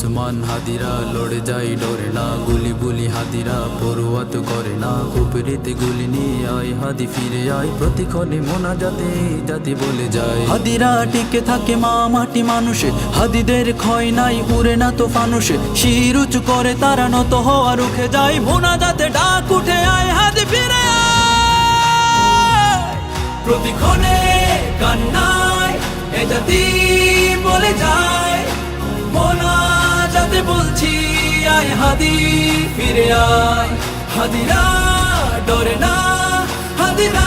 উসমান হাদিরা লড়ে যায় ডরে না, গুলি বুলি হাদিরা পড়ুয়াত করে না। কুপরিতে গুলি নিয়ে আয়, হাদি ফিরে আয়, প্রতিক্ষণে মোনা যাতে জাতি বলে যায়। হাদিরা টিকে থাকে মা মাটি মানুষে, হাদিদের ক্ষয় নাই, উড়ে না তো ফানুষে শির উঁচু করে তারা নত হওয়া রুখে যায় মোনা যাতে ডাক উঠে আয়, হাদি ফিরে। প্রতিক্ষণে কান্নায় এ জাতি বলে যায়, মোনা যাতে বলছি আয় হাদি ফিরে আয়। হাদিরা ডরে না হাদিরা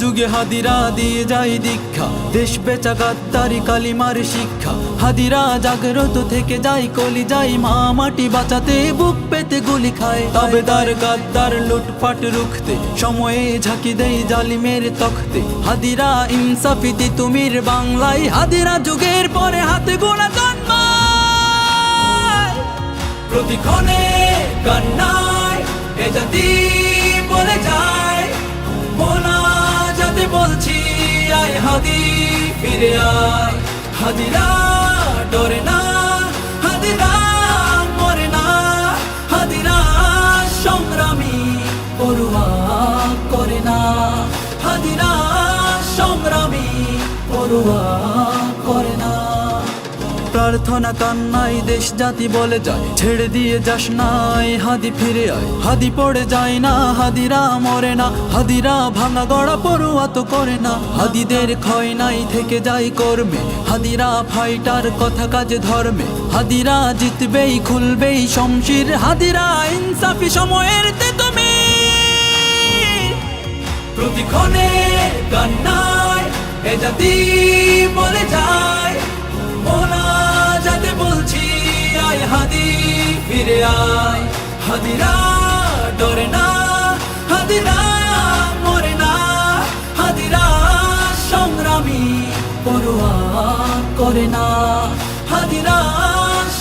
যুগে হাদিরা দিয়ে যায় দীক্ষা। দেশ বেচা গাদ্দারি কালিমার শিক্ষা। হাদিরা জাগ্রত থেকে যায় কলি যায় মা, মাটি বাঁচাতে বুক পেতে গুলি খায়। তবেদার গাদ্দার লুটপাট রুখতে, সময়ে ঝাঁকি দেয় জালিমের তখতে। হাদিরা ইনসাফিতি তুমির বাংলায়, হাদিরা যুগের পরে হাতে গোনা জন্মায় প্রতিক্ষণে কান্নায়, এ জাতি হাদি ফিরে আয় হাদিরা ডরে না হাদিরা মরে না হাদিরা সংগ্রামী পড়ুয়া করে না হাদিরা সংগ্রামী পড়ুয়া প্রার্থনা কান্নাই দেশ জাতি বলে যায়। ছেড়ে দিয়ে যাস নাই হাদি ফিরে আয়। হাদি পড়ে যায় না, হাদিরা মরে না। হাদিরা ভাঙা গড়া পড়ুয়া তো করে না। হাদিদের ক্ষয় নাই থেকে যায় কর্মে। হাদিরা ফাইটার কথা কাজে ধর্মে। হাদিরা জিতবেই, খুলবেই শমশির। হাদিরা ইনসাফি সময়ের তুমি প্রতিক্ষণে কান্নায় এ জাতি বলে যায়। বলছি, আয় হাদি, ফিরে আয়। হাদিরা ডরে না, হাদিরা মরে না। হাদিরা সংগ্রামী পড়ুয়া করে না। হাদিরা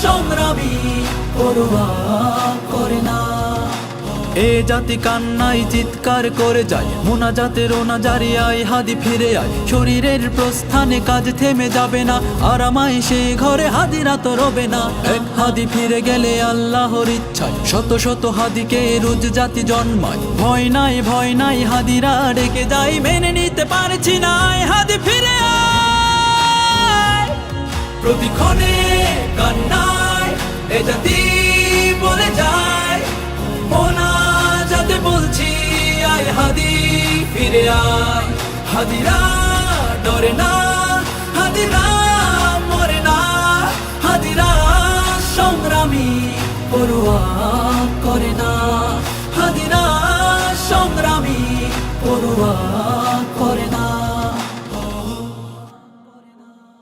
সংগ্রামী পড়ুয়া করে না। এ জাতি কান্নাই চিৎকার করে যায়, মোনা জাতের ওনা জারি আয় হাদি ফিরে আয়। শরীরের প্রস্থানে কাজ থেমে যাবে না আর আমায় সে ঘরে হাদিরা তো রবে না। এক হাদি ফিরে গেলে আল্লাহর ইচ্ছায়, শত শত হাদিকে রোজ জাতি জন্মায়। ভয় নাই ভয় নাই, হাদিরা ডেকে যাই মেনে নিতে পারছি না হাদি ফিরে আয়। প্রতিক্ষণে কান্নায় এ জাতি ফিরে আয়। হাদিরা ডরে না হাদিরা মরে না। হাদিরা সংগ্রামী পড়ুয়া করে না। হাদিরা সংগ্রামী পড়ুয়া